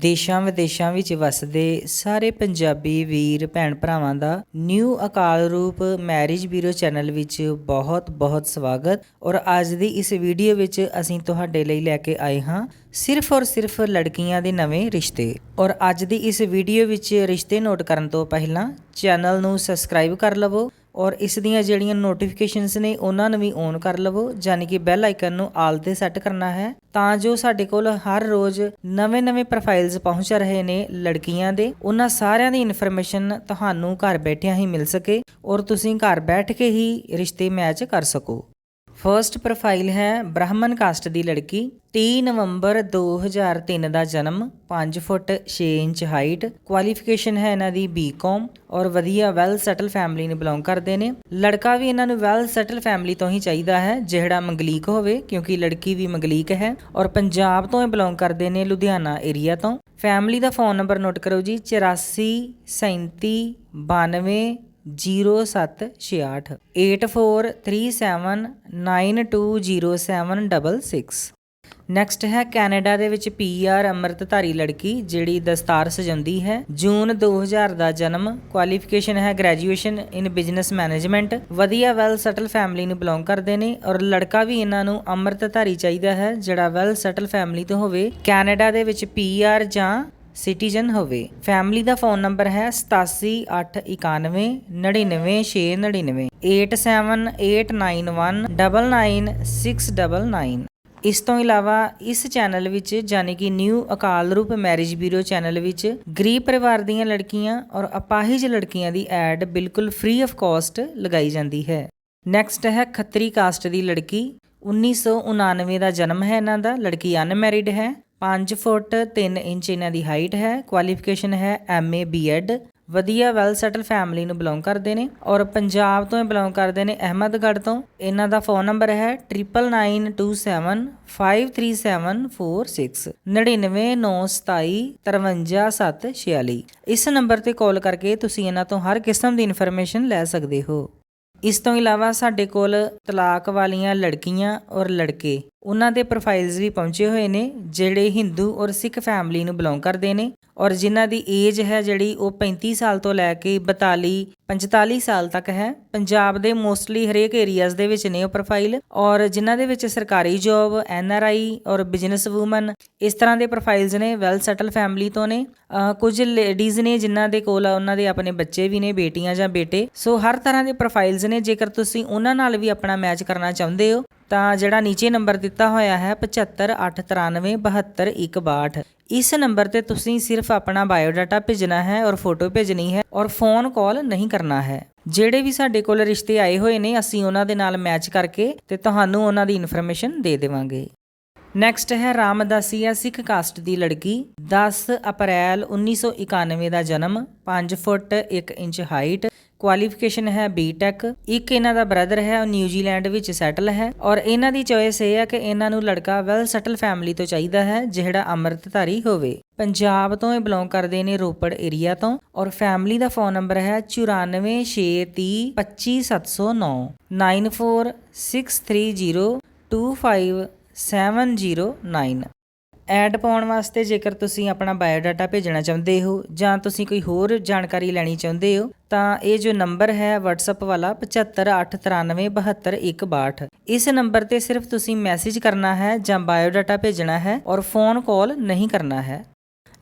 ਦੇਸ਼ਾਂ ਵਿਦੇਸ਼ਾਂ ਵਿੱਚ ਵਸਦੇ ਸਾਰੇ ਪੰਜਾਬੀ ਵੀਰ ਭੈਣ ਭਰਾਵਾਂ ਦਾ ਨਿਊ ਅਕਾਲ ਰੂਪ ਮੈਰਿਜ ਬਿਊਰੋ ਚੈਨਲ ਵਿੱਚ ਬਹੁਤ ਬਹੁਤ ਸਵਾਗਤ। ਔਰ ਅੱਜ ਦੀ ਇਸ ਵੀਡੀਓ ਵਿੱਚ ਅਸੀਂ ਤੁਹਾਡੇ ਲਈ ਲੈ ਕੇ ਆਏ ਹਾਂ ਸਿਰਫ ਔਰ ਸਿਰਫ ਲੜਕੀਆਂ ਦੇ ਨਵੇਂ ਰਿਸ਼ਤੇ। ਔਰ ਅੱਜ ਦੀ ਇਸ ਵੀਡੀਓ ਵਿੱਚ ਰਿਸ਼ਤੇ ਨੋਟ ਕਰਨ ਤੋਂ ਪਹਿਲਾਂ ਚੈਨਲ ਨੂੰ ਸਬਸਕ੍ਰਾਈਬ ਕਰ ਲਵੋ ਔਰ ਇਸ ਦੀਆਂ ਜਿਹੜੀਆਂ ਨੋਟੀਫਿਕੇਸ਼ਨਸ ਨੇ, ਉਹਨਾਂ ਨੂੰ ਵੀ ਔਨ ਕਰ ਲਵੋ ਯਾਨੀ ਕਿ ਬੈਲ ਆਈਕਨ ਨੂੰ ਆਲ ਤੇ ਸੈੱਟ ਕਰਨਾ ਹੈ। ਤਾਂ ਜੋ ਸਾਡੇ ਕੋਲ ਹਰ ਰੋਜ਼ ਨਵੇਂ-ਨਵੇਂ ਪ੍ਰੋਫਾਈਲਸ ਪਹੁੰਚ ਰਹੇ ਨੇ ਲੜਕੀਆਂ ਦੇ, ਉਹਨਾਂ ਸਾਰਿਆਂ ਦੀ ਇਨਫੋਰਮੇਸ਼ਨ ਤੁਹਾਨੂੰ ਘਰ ਬੈਠਿਆਂ ਹੀ ਮਿਲ ਸਕੇ ਔਰ ਤੁਸੀਂ ਘਰ ਬੈਠ ਕੇ ਹੀ ਰਿਸ਼ਤੇ ਮੈਚ ਕਰ ਸਕੋ। ਫਰਸਟ ਪ੍ਰੋਫਾਈਲ ਹੈ ਬ੍ਰਾਹਮਣ ਕਾਸਟ ਦੀ ਲੜਕੀ। 30 ਨਵੰਬਰ 2003 ਦਾ ਜਨਮ 5 ਫੁੱਟ 6 ਇੰਚ ਹਾਈਟ ਕੁਆਲੀਫਿਕੇਸ਼ਨ ਹੈ ਇਹਨਾਂ ਦੀ ਬੀਕਾਮ ਔਰ ਵਧੀਆ ਵੈਲ ਸੈਟਲ ਫੈਮਿਲੀ ਨੂੰ ਬਿਲੋਂਗ ਕਰਦੇ ਨੇ। ਲੜਕਾ ਵੀ ਇਹਨਾਂ ਨੂੰ ਵੈਲ ਸੈਟਲ ਫੈਮਿਲੀ ਤੋਂ ਹੀ ਚਾਹੀਦਾ ਹੈ, ਜਿਹੜਾ ਮੰਗਲੀਕ ਹੋਵੇ, ਕਿਉਂਕਿ ਲੜਕੀ ਵੀ ਮੰਗਲੀਕ ਹੈ ਔਰ ਪੰਜਾਬ ਤੋਂ ਹੀ ਬਿਲੋਂਗ ਕਰਦੇ ਨੇ ਲੁਧਿਆਣਾ ਏਰੀਆ ਤੋਂ। ਫੈਮਿਲੀ ਦਾ ਫੋਨ ਨੰਬਰ ਨੋਟ ਕਰੋ ਜੀ 84 37 92 0768 8437920766 ਨੈਕਸਟ ਹੈ ਕੈਨੇਡਾ ਦੇ ਵਿੱਚ ਪੀਆਰ ਅੰਮ੍ਰਿਤਧਾਰੀ ਲੜਕੀ, ਜਿਹੜੀ ਦਸਤਾਰ ਸਜਾਉਂਦੀ ਹੈ। ਜੂਨ 2000 ਦਾ ਜਨਮ ਕੁਆਲੀਫਿਕੇਸ਼ਨ ਹੈ ਗ੍ਰੈਜੂਏਸ਼ਨ ਇਨ ਬਿਜ਼ਨਸ ਮੈਨੇਜਮੈਂਟ ਵਧੀਆ ਵੈਲ ਸੈਟਲ ਫੈਮਿਲੀ ਨੂੰ ਬਿਲੋਂਗ ਕਰਦੇ ਨੇ ਔਰ ਲੜਕਾ ਵੀ ਇਹਨਾਂ ਨੂੰ ਅੰਮ੍ਰਿਤਧਾਰੀ ਚਾਹੀਦਾ ਹੈ, ਜਿਹੜਾ ਵੈਲ ਸੈਟਲ ਫੈਮਿਲੀ ਤੋਂ ਹੋਵੇ। ਕੈਨੇਡਾ ਦੇ ਵਿੱਚ ਪੀਆਰ ਜਾਂ ਸਿਟੀਜ਼ਨ ਹੋਵੇ। ਫੈਮਿਲੀ ਦਾ ਫੋਨ ਨੰਬਰ ਹੈ 8781 99699 87891999699 ਇਸ ਤੋਂ ਇਲਾਵਾ ਇਸ ਚੈਨਲ ਵਿੱਚ ਯਾਨੀ ਕਿ ਨਿਊ ਅਕਾਲ ਰੂਪ ਮੈਰਿਜ ਬਿਊਰੋ ਚੈਨਲ ਵਿੱਚ ਗਰੀਬ ਪਰਿਵਾਰ ਦੀਆਂ ਲੜਕੀਆਂ ਔਰ ਅਪਾਹਿਜ ਲੜਕੀਆਂ ਦੀ ਐਡ ਬਿਲਕੁਲ ਫ੍ਰੀ ਆਫ ਕਾਸਟ ਲਗਾਈ ਜਾਂਦੀ ਹੈ। ਨੈਕਸਟ ਹੈ ਖੱਤਰੀ ਕਾਸਟ ਦੀ ਲੜਕੀ। 1999 ਦਾ ਜਨਮ ਹੈ ਇਹਨਾਂ ਦਾ। ਲੜਕੀ ਅਨਮੈਰਿਡ ਹੈ। 5 ਫੁੱਟ 3 ਇੰਚ ਇਹਨਾਂ ਦੀ ਹਾਈਟ ਹੈ ਕੁਆਲੀਫਿਕੇਸ਼ਨ ਹੈ ਐਮਏ ਬੀਐਡ ਵਧੀਆ ਵੈਲ ਸੈਟਲ ਫੈਮਿਲੀ ਨੂੰ ਬਿਲੋਂਗ ਕਰਦੇ ਨੇ ਔਰ ਪੰਜਾਬ ਤੋਂ ਇਹ ਬਿਲੋਂਗ ਕਰਦੇ ਨੇ ਅਹਿਮਦਗੜ੍ਹ ਤੋਂ। ਇਹਨਾਂ ਦਾ ਫੋਨ ਨੰਬਰ ਹੈ 9927537746 999727537746 ਇਸ ਨੰਬਰ ਤੇ ਕਾਲ ਕਰਕੇ ਤੁਸੀਂ ਇਹਨਾਂ ਤੋਂ ਹਰ ਕਿਸਮ ਦੀ ਇਨਫੋਰਮੇਸ਼ਨ ਲੈ ਸਕਦੇ ਹੋ। ਇਸ ਤੋਂ ਇਲਾਵਾ ਸਾਡੇ ਕੋਲ ਤਲਾਕ ਵਾਲੀਆਂ ਲੜਕੀਆਂ ਔਰ ਲੜਕੇ, ਉਹਨਾਂ ਦੇ ਪ੍ਰੋਫਾਈਲਸ ਵੀ ਪਹੁੰਚੇ ਹੋਏ ਨੇ, ਜਿਹੜੇ ਹਿੰਦੂ ਔਰ ਸਿੱਖ ਫੈਮਿਲੀ ਨੂੰ ਬਿਲੋਂਗ ਕਰਦੇ ਨੇ ਔਰ ਜਿਨ੍ਹਾਂ ਦੀ ਏਜ ਹੈ ਜਿਹੜੀ ਉਹ 35 ਸਾਲ ਤੋਂ ਲੈ ਕੇ 42 45 ਸਾਲ ਤੱਕ ਹੈ। ਪੰਜਾਬ ਦੇ ਮੋਸਟਲੀ ਹਰੇਕ ਏਰੀਆਜ਼ ਦੇ ਵਿੱਚ ਨੇ ਉਹ ਪ੍ਰੋਫਾਈਲ ਔਰ ਜਿਨ੍ਹਾਂ ਦੇ ਵਿੱਚ ਸਰਕਾਰੀ ਜੌਬ ਐਨ ਆਰ ਆਈ ਔਰ ਬਿਜ਼ਨਸ ਵੂਮਨ ਇਸ ਤਰ੍ਹਾਂ ਦੇ ਪ੍ਰੋਫਾਈਲਸ ਨੇ ਵੈਲ ਸੈਟਲ ਫੈਮਿਲੀ ਤੋਂ ਨੇ। ਕੁਝ ਲੇਡੀਜ਼ ਨੇ ਜਿਨ੍ਹਾਂ ਦੇ ਕੋਲ ਉਹਨਾਂ ਦੇ ਆਪਣੇ ਬੱਚੇ ਵੀ ਨੇ, ਬੇਟੀਆਂ ਜਾਂ ਬੇਟੇ। ਸੋ ਹਰ ਤਰ੍ਹਾਂ ਦੇ ਪ੍ਰੋਫਾਈਲਸ ਨੇ, ਜੇਕਰ ਤੁਸੀਂ ਉਹਨਾਂ ਨਾਲ ਵੀ ਆਪਣਾ ਮੈਚ ਕਰਨਾ ਚਾਹੁੰਦੇ ਹੋ, ਤਾਂ ਜਿਹੜਾ ਨੀਚੇ ਨੰਬਰ ਦਿੱਤਾ ਹੋਇਆ ਹੈ 7589372162 ਇਸ ਨੰਬਰ ਤੇ ਤੁਸੀਂ ਸਿਰਫ ਆਪਣਾ ਬਾਇਓਡਾਟਾ ਭੇਜਣਾ ਹੈ ਔਰ ਫੋਟੋ ਭੇਜਣੀ ਹੈ ਔਰ ਫੋਨ ਕਾਲ ਨਹੀਂ ਕਰਨਾ ਹੈ। ਜਿਹੜੇ ਵੀ ਸਾਡੇ ਕੋਲ ਰਿਸ਼ਤੇ ਆਏ ਹੋਏ ਨੇ, ਅਸੀਂ ਉਹਨਾਂ ਦੇ ਨਾਲ ਮੈਚ ਕਰਕੇ ਤੇ ਤੁਹਾਨੂੰ ਉਹਨਾਂ ਦੀ ਇਨਫੋਰਮੇਸ਼ਨ ਦੇ ਦੇਵਾਂਗੇ। ਨੈਕਸਟ ਹੈ ਰਾਮਦਾਸੀਆ ਸਿੱਖ ਕਾਸਟ ਦੀ ਲੜਕੀ। 10 ਅਪ੍ਰੈਲ 1991 ਦਾ ਜਨਮ 5 ਫੁੱਟ 1 ਇੰਚ ਹਾਈਟ ਕੁਆਲੀਫਿਕੇਸ਼ਨ ਹੈ ਬੀਟੈਕ ਇੱਕ ਇਹਨਾਂ ਦਾ ਬ੍ਰਦਰ ਹੈ, ਉਹ ਨਿਊਜ਼ੀਲੈਂਡ ਵਿੱਚ ਸੈਟਲ ਹੈ ਔਰ ਇਹਨਾਂ ਦੀ ਚੋਇਸ ਇਹ ਹੈ ਕਿ ਇਹਨਾਂ ਨੂੰ ਲੜਕਾ ਵੈਲ ਸੈਟਲ ਫੈਮਿਲੀ ਤੋਂ ਚਾਹੀਦਾ ਹੈ, ਜਿਹੜਾ ਅੰਮ੍ਰਿਤਧਾਰੀ ਹੋਵੇ। ਪੰਜਾਬ ਤੋਂ ਇਹ ਬਿਲੋਂਗ ਕਰਦੇ ਨੇ ਰੋਪੜ ਏਰੀਆ ਤੋਂ ਔਰ ਫੈਮਿਲੀ ਦਾ ਫੋਨ ਨੰਬਰ ਹੈ 9463025709 9463025709 ਐਡ ਪਾਉਣ ਵਾਸਤੇ ਜੇਕਰ ਤੁਸੀਂ ਆਪਣਾ ਬਾਇਓਡਾਟਾ ਭੇਜਣਾ ਚਾਹੁੰਦੇ ਹੋ ਜਾਂ ਤੁਸੀਂ ਕੋਈ ਹੋਰ ਜਾਣਕਾਰੀ ਲੈਣੀ ਚਾਹੁੰਦੇ ਹੋ, ਤਾਂ ਇਹ ਜੋ ਨੰਬਰ ਹੈ WhatsApp ਵਾਲਾ 7589722162 ਇਸ ਨੰਬਰ ਤੇ ਸਿਰਫ ਤੁਸੀਂ ਮੈਸੇਜ ਕਰਨਾ ਹੈ ਜਾਂ ਬਾਇਓਡਾਟਾ ਭੇਜਣਾ ਹੈ ਔਰ ਫੋਨ ਕਾਲ ਨਹੀਂ ਕਰਨਾ ਹੈ।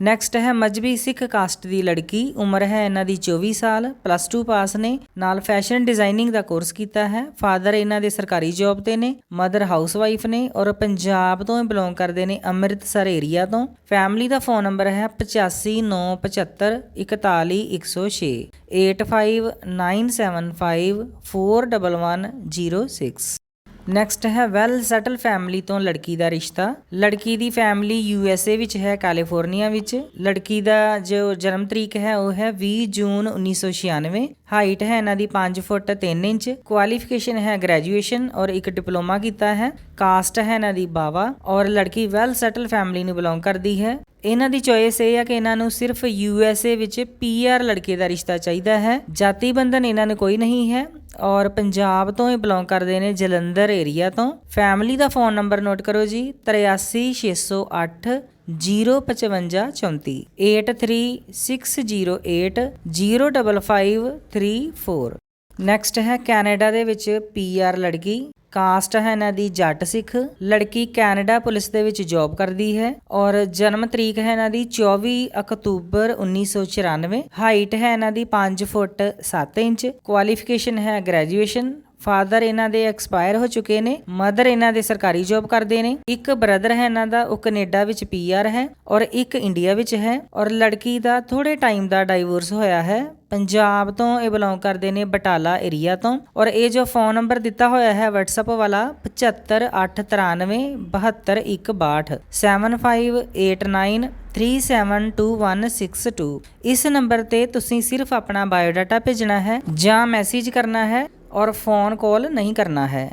ਨੈਕਸਟ ਹੈ ਮਜਬੀ ਸਿੱਖ ਕਾਸਟ ਦੀ ਲੜਕੀ। ਉਮਰ ਹੈ ਇਹਨਾਂ ਦੀ 24 ਸਾਲ ਪਲੱਸ 2 ਪਾਸ ਨੇ। ਨਾਲ ਫੈਸ਼ਨ ਡਿਜ਼ਾਈਨਿੰਗ ਦਾ ਕੋਰਸ ਕੀਤਾ ਹੈ। ਫਾਦਰ ਇਹਨਾਂ ਦੇ ਸਰਕਾਰੀ ਜੌਬ ਤੇ ਨੇ ਮਦਰ ਹਾਊਸਵਾਈਫ ਨੇ ਔਰ ਪੰਜਾਬ ਤੋਂ ਬਿਲੋਂਗ ਕਰਦੇ ਨੇ ਅੰਮ੍ਰਿਤਸਰ ਏਰੀਆ ਤੋਂ। ਫੈਮਿਲੀ ਦਾ ਫੋਨ ਨੰਬਰ ਹੈ 8597541106 8597541106 ਨੈਕਸਟ ਹੈ ਵੈਲ ਸੈਟਲ ਫੈਮਿਲੀ ਤੋਂ ਲੜਕੀ ਦਾ ਰਿਸ਼ਤਾ। ਲੜਕੀ ਦੀ ਫੈਮਿਲੀ ਯੂ ਐਸ ਏ ਵਿੱਚ ਹੈ ਕੈਲੀਫੋਰਨੀਆ ਵਿੱਚ। ਲੜਕੀ ਦਾ ਜੋ ਜਨਮ ਤਰੀਕ ਹੈ, ਉਹ ਹੈ 20 ਜੂਨ 1996 ਹਾਈਟ ਹੈ ਇਹਨਾਂ ਦੀ 5 ਫੁੱਟ 3 ਇੰਚ। ਕੁਆਲੀਫਿਕੇਸ਼ਨ ਹੈ ਗ੍ਰੈਜੂਏਸ਼ਨ ਔਰ ਇੱਕ ਡਿਪਲੋਮਾ ਕੀਤਾ ਹੈ। ਕਾਸਟ ਹੈ ਇਹਨਾਂ ਦੀ ਬਾਵਾ। ਔਰ ਲੜਕੀ ਵੈਲ ਸੈਟਲ ਫੈਮਿਲੀ ਨੂੰ ਬਿਲੋਂਗ ਕਰਦੀ ਹੈ। ਇਹਨਾਂ ਦੀ ਚੋਇਸ ਇਹ ਹੈ ਕਿ ਇਹਨਾਂ ਨੂੰ ਸਿਰਫ ਯੂ ਐਸ ਏ ਵਿੱਚ ਪੀ ਆਰ ਲੜਕੇ ਦਾ ਰਿਸ਼ਤਾ ਚਾਹੀਦਾ ਹੈ। ਜਾਤੀ ਬੰਧਨ ਇਹਨਾਂ ਨੂੰ ਕੋਈ ਨਹੀਂ ਹੈ ਔਰ ਪੰਜਾਬ ਤੋਂ ਹੀ ਬਿਲੋਂਗ ਕਰਦੇ ਨੇ ਜਲੰਧਰ ਏਰੀਆ ਤੋਂ। ਫੈਮਿਲੀ ਦਾ ਫੋਨ ਨੰਬਰ ਨੋਟ ਕਰੋ ਜੀ 83608 05534 8360805534 ਨੈਕਸਟ ਹੈ ਕੈਨੇਡਾ ਦੇ ਵਿੱਚ ਪੀਆਰ ਲੜਕੀ। ਕਾਸਟ ਹੈ ਇਹਨਾਂ ਦੀ, ਜੱਟ ਸਿੱਖ, ਲੜਕੀ ਕੈਨੇਡਾ ਪੁਲਿਸ ਦੇ ਵਿੱਚ ਜੌਬ ਕਰਦੀ ਹੈ ਔਰ ਜਨਮ ਤਰੀਕ ਹੈ ਇਹਨਾਂ ਦੀ 24 ਅਕਤੂਬਰ 1994 ਹਾਈਟ ਹੈ ਇਹਨਾਂ ਦੀ 5 ਫੁੱਟ 7 ਇੰਚ, ਕੁਆਲੀਫਿਕੇਸ਼ਨ ਹੈ ਗ੍ਰੈਜੂਏਸ਼ਨ, ਫਾਦਰ ਇਹਨਾਂ ਦੇ ਐਕਸਪਾਇਰ ਹੋ ਚੁੱਕੇ ਨੇ, ਮਦਰ ਇਹਨਾਂ ਦੇ ਸਰਕਾਰੀ ਜੌਬ ਕਰਦੇ ਨੇ, ਇੱਕ ਬ੍ਰਦਰ ਹੈ ਇਹਨਾਂ ਦਾ, ਉਹ ਕੈਨੇਡਾ ਵਿੱਚ ਪੀਆਰ ਹੈ ਔਰ ਇੱਕ ਇੰਡੀਆ ਵਿੱਚ ਹੈ ਔਰ ਲੜਕੀ ਦਾ ਥੋੜੇ ਟਾਈਮ ਦਾ ਡਾਈਵੋਰਸ ਹੋਇਆ ਹੈ ਪੰਜਾਬ ਤੋਂ ਇਹ ਬਿਲੋਂਗ ਕਰਦੇ ਨੇ ਬਟਾਲਾ ਏਰੀਆ ਤੋਂ। ਔਰ ਇਹ ਜੋ ਫੋਨ ਨੰਬਰ ਦਿੱਤਾ ਹੋਇਆ ਹੈ WhatsApp ਵਾਲਾ 7583972162 7589 372162 ਇਸ ਨੰਬਰ ਤੇ ਤੁਸੀਂ ਸਿਰਫ ਆਪਣਾ ਬਾਇਓਡਾਟਾ ਭੇਜਣਾ ਹੈ ਜਾਂ ਮੈਸੇਜ ਕਰਨਾ ਹੈ ਔਰ ਫੋਨ ਕਾਲ ਨਹੀਂ ਕਰਨਾ ਹੈ।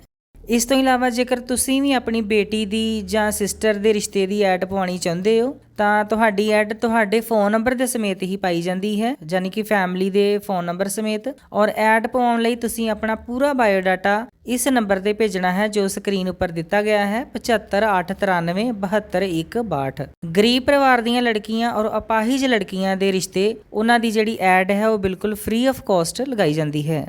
ਇਸ ਤੋਂ ਇਲਾਵਾ ਜੇਕਰ ਤੁਸੀਂ ਵੀ ਆਪਣੀ ਬੇਟੀ ਦੀ ਜਾਂ ਸਿਸਟਰ ਦੇ ਰਿਸ਼ਤੇ ਦੀ ਐਡ ਪਵਾਉਣੀ ਚਾਹੁੰਦੇ ਹੋ, ਤਾਂ ਤੁਹਾਡੀ ਐਡ ਤੁਹਾਡੇ ਫੋਨ ਨੰਬਰ ਦੇ ਸਮੇਤ ਹੀ ਪਾਈ ਜਾਂਦੀ ਹੈ, ਯਾਨੀ ਕਿ ਫੈਮਿਲੀ ਦੇ ਫੋਨ ਨੰਬਰ ਸਮੇਤ। ਔਰ ਐਡ ਪਵਾਉਣ ਲਈ ਤੁਸੀਂ ਆਪਣਾ ਪੂਰਾ ਬਾਇਓਡਾਟਾ ਇਸ ਨੰਬਰ ਤੇ ਭੇਜਣਾ ਹੈ, ਜੋ ਸਕਰੀਨ ਉੱਪਰ ਦਿੱਤਾ ਗਿਆ ਹੈ 7589972162 ਗਰੀਬ ਪਰਿਵਾਰ ਦੀਆਂ ਲੜਕੀਆਂ ਔਰ ਅਪਾਹਿਜ ਲੜਕੀਆਂ ਦੇ ਰਿਸ਼ਤੇ, ਉਹਨਾਂ ਦੀ ਜਿਹੜੀ ਐਡ ਹੈ, ਉਹ ਬਿਲਕੁਲ ਫ੍ਰੀ ਆਫ ਕਾਸਟ ਲਗਾਈ ਜਾਂਦੀ ਹੈ।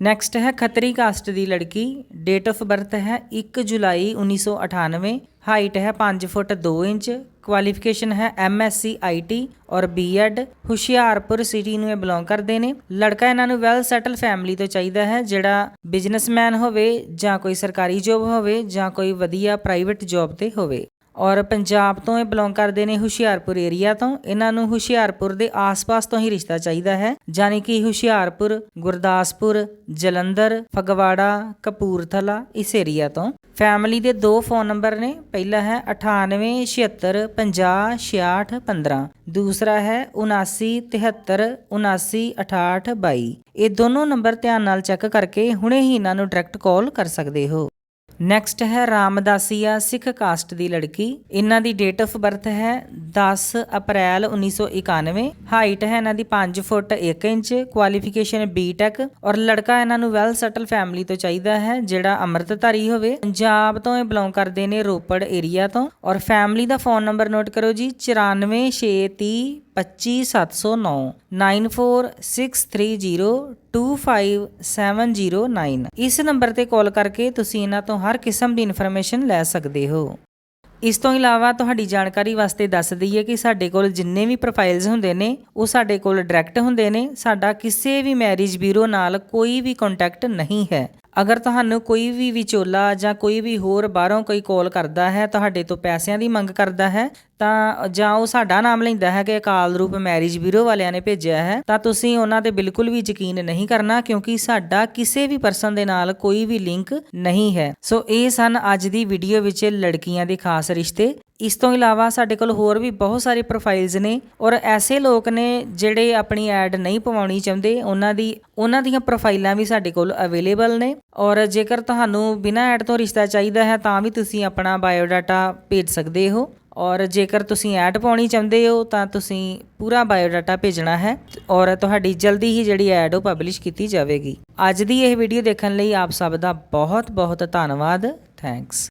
ਨੈਕਸਟ ਹੈ ਖੱਤਰੀ ਕਾਸਟ ਦੀ ਲੜਕੀ। ਡੇਟ ਆਫ ਬਰਥ ਹੈ 1 ਜੁਲਾਈ 1998 ਹਾਈਟ ਹੈ 5 ਫੁੱਟ 2 ਇੰਚ। ਕੁਆਲੀਫਿਕੇਸ਼ਨ ਹੈ ਐਮਐਸਸੀ ਆਈਟੀ ਔਰ ਬੀਐਡ ਹੁਸ਼ਿਆਰਪੁਰ ਸਿਟੀ ਨੂੰ ਇਹ ਬਿਲੋਂਗ ਕਰਦੇ ਨੇ। ਲੜਕਾ ਇਹਨਾਂ ਨੂੰ ਵੈਲ ਸੈਟਲ ਫੈਮਿਲੀ ਤੋਂ ਚਾਹੀਦਾ ਹੈ, ਜਿਹੜਾ ਬਿਜ਼ਨਸਮੈਨ ਹੋਵੇ ਜਾਂ ਕੋਈ ਸਰਕਾਰੀ ਜੋਬ ਹੋਵੇ ਜਾਂ ਕੋਈ ਵਧੀਆ ਪ੍ਰਾਈਵੇਟ ਜੋਬ ਤੇ ਹੋਵੇ। ਔਰ ਪੰਜਾਬ ਤੋਂ ਇਹ ਬਿਲੋਂਗ ਕਰਦੇ ਨੇ ਹੁਸ਼ਿਆਰਪੁਰ ਏਰੀਆ ਤੋਂ। ਇਹਨਾਂ ਨੂੰ ਹੁਸ਼ਿਆਰਪੁਰ ਦੇ ਆਸ-ਪਾਸ ਤੋਂ ਹੀ ਰਿਸ਼ਤਾ ਚਾਹੀਦਾ ਹੈ। ਯਾਨੀ ਕਿ ਹੁਸ਼ਿਆਰਪੁਰ, ਗੁਰਦਾਸਪੁਰ, ਜਲੰਧਰ, ਫਗਵਾੜਾ, ਕਪੂਰਥਲਾ ਇਸ ਏਰੀਆ ਤੋਂ। ਫੈਮਿਲੀ ਦੇ ਦੋ ਫੋਨ ਨੰਬਰ ਨੇ। ਪਹਿਲਾ ਹੈ 9876505015 ਦੂਸਰਾ ਹੈ 7973796822 ਇਹ ਦੋਨੋਂ ਨੰਬਰ ਧਿਆਨ ਨਾਲ ਚੈੱਕ ਕਰਕੇ ਹੁਣੇ ਹੀ ਇਹਨਾਂ ਨੂੰ ਡਾਇਰੈਕਟ ਕਾਲ ਕਰ ਸਕਦੇ ਹੋ। ਨੈਕਸਟ ਹੈ ਰਾਮਦਾਸੀਆ ਸਿੱਖ ਕਾਸਟ ਦੀ ਲੜਕੀ। ਇਹਨਾਂ ਦੀ ਡੇਟ ਆਫ ਬਰਥ ਹੈ 10 ਅਪ੍ਰੈਲ 1991 ਹਾਈਟ ਹੈ ਇਹਨਾਂ ਦੀ 5 ਫੁੱਟ 1 ਇੰਚ। ਕੁਆਲੀਫਿਕੇਸ਼ਨ ਬੀਟੈਕ ਔਰ ਲੜਕਾ ਇਹਨਾਂ ਨੂੰ ਵੈਲ ਸੈਟਲ ਫੈਮਿਲੀ ਤੋਂ ਚਾਹੀਦਾ ਹੈ, ਜਿਹੜਾ ਅੰਮ੍ਰਿਤਧਾਰੀ ਹੋਵੇ। ਪੰਜਾਬ ਤੋਂ ਇਹ ਬਿਲੋਂਗ ਕਰਦੇ ਨੇ ਰੋਪੜ ਏਰੀਆ ਤੋਂ। ਔਰ ਫੈਮਿਲੀ ਦਾ ਫੋਨ ਨੰਬਰ ਨੋਟ ਕਰੋ ਜੀ 94630 25709 9463025709 ਇਸ ਨੰਬਰ ਤੇ ਕਾਲ ਕਰਕੇ ਤੁਸੀਂ ਇਹਨਾਂ ਤੋਂ ਹਰ ਕਿਸਮ ਦੀ ਇਨਫੋਰਮੇਸ਼ਨ ਲੈ ਸਕਦੇ ਹੋ। ਇਸ ਤੋਂ ਇਲਾਵਾ ਤੁਹਾਡੀ ਜਾਣਕਾਰੀ ਵਾਸਤੇ ਦੱਸ ਦਈਏ ਕਿ ਸਾਡੇ ਕੋਲ ਜਿੰਨੇ ਵੀ ਪ੍ਰੋਫਾਈਲਸ ਹੁੰਦੇ ਨੇ, ਉਹ ਸਾਡੇ ਕੋਲ ਡਾਇਰੈਕਟ ਹੁੰਦੇ ਨੇ। ਸਾਡਾ ਕਿਸੇ ਵੀ ਮੈਰਿਜ ਬਿਊਰੋ ਨਾਲ ਕੋਈ ਵੀ ਕੰਟੈਕਟ ਨਹੀਂ ਹੈ। ਅਗਰ ਤੁਹਾਨੂੰ ਕੋਈ ਵੀ ਵਿਚੋਲਾ ਜਾਂ ਕੋਈ ਵੀ ਹੋਰ ਬਾਹਰੋਂ ਕੋਈ ਕਾਲ ਕਰਦਾ ਹੈ, ਤੁਹਾਡੇ ਤੋਂ ਪੈਸਿਆਂ ਦੀ ਮੰਗ ਕਰਦਾ ਹੈ, ਤਾਂ ਜਾਂ ਉਹ ਸਾਡਾ ਨਾਮ ਲੈਂਦਾ ਹੈ ਕਿ ਅਕਾਲ ਰੂਪ ਮੈਰਿਜ ਬਿਊਰੋ ਵਾਲਿਆਂ ਨੇ ਭੇਜਿਆ ਹੈ, ਤਾਂ ਤੁਸੀਂ ਉਹਨਾਂ ਤੇ ਬਿਲਕੁਲ ਵੀ ਯਕੀਨ ਨਹੀਂ ਕਰਨਾ ਕਿਉਂਕਿ ਸਾਡਾ ਕਿਸੇ ਵੀ ਪਰਸਨ ਦੇ ਨਾਲ ਕੋਈ ਵੀ ਲਿੰਕ ਨਹੀਂ ਹੈ। ਸੋ ਇਹ ਸਨ ਅੱਜ ਦੀ ਵੀਡੀਓ ਵਿੱਚ ਲੜਕੀਆਂ ਦੇ ਖਾਸ ਰਿਸ਼ਤੇ। ਇਸ ਤੋਂ ਇਲਾਵਾ ਸਾਡੇ ਕੋਲ ਹੋਰ ਵੀ ਬਹੁਤ ਸਾਰੇ ਪ੍ਰੋਫਾਈਲਸ ਨੇ ਔਰ ਐਸੇ ਲੋਕ ਨੇ ਜਿਹੜੇ ਆਪਣੀ ਐਡ ਨਹੀਂ ਪਵਾਉਣੀ ਚਾਹੁੰਦੇ, ਉਹਨਾਂ ਦੀ, ਉਹਨਾਂ ਦੀਆਂ ਪ੍ਰੋਫਾਈਲਾਂ ਵੀ ਸਾਡੇ ਕੋਲ ਅਵੇਲੇਬਲ ਨੇ ਔਰ ਜੇਕਰ ਤੁਹਾਨੂੰ ਬਿਨਾਂ ਐਡ ਤੋਂ ਰਿਸ਼ਤਾ ਚਾਹੀਦਾ ਹੈ, ਤਾਂ ਵੀ ਤੁਸੀਂ ਆਪਣਾ ਬਾਇਓਡਾਟਾ ਭੇਜ ਸਕਦੇ ਹੋ ਔਰ ਜੇਕਰ ਤੁਸੀਂ ਐਡ ਪਾਉਣੀ ਚਾਹੁੰਦੇ ਹੋ, ਤਾਂ ਤੁਸੀਂ ਪੂਰਾ ਬਾਇਓਡਾਟਾ ਭੇਜਣਾ ਹੈ ਔਰ ਤੁਹਾਡੀ ਜਲਦੀ ਹੀ ਜਿਹੜੀ ਐਡ ਉਹ ਪਬਲਿਸ਼ ਕੀਤੀ ਜਾਵੇਗੀ। ਅੱਜ ਦੀ ਇਹ ਵੀਡੀਓ ਦੇਖਣ ਲਈ ਆਪ ਸਭ ਦਾ ਬਹੁਤ ਬਹੁਤ ਧੰਨਵਾਦ। ਥੈਂਕਸ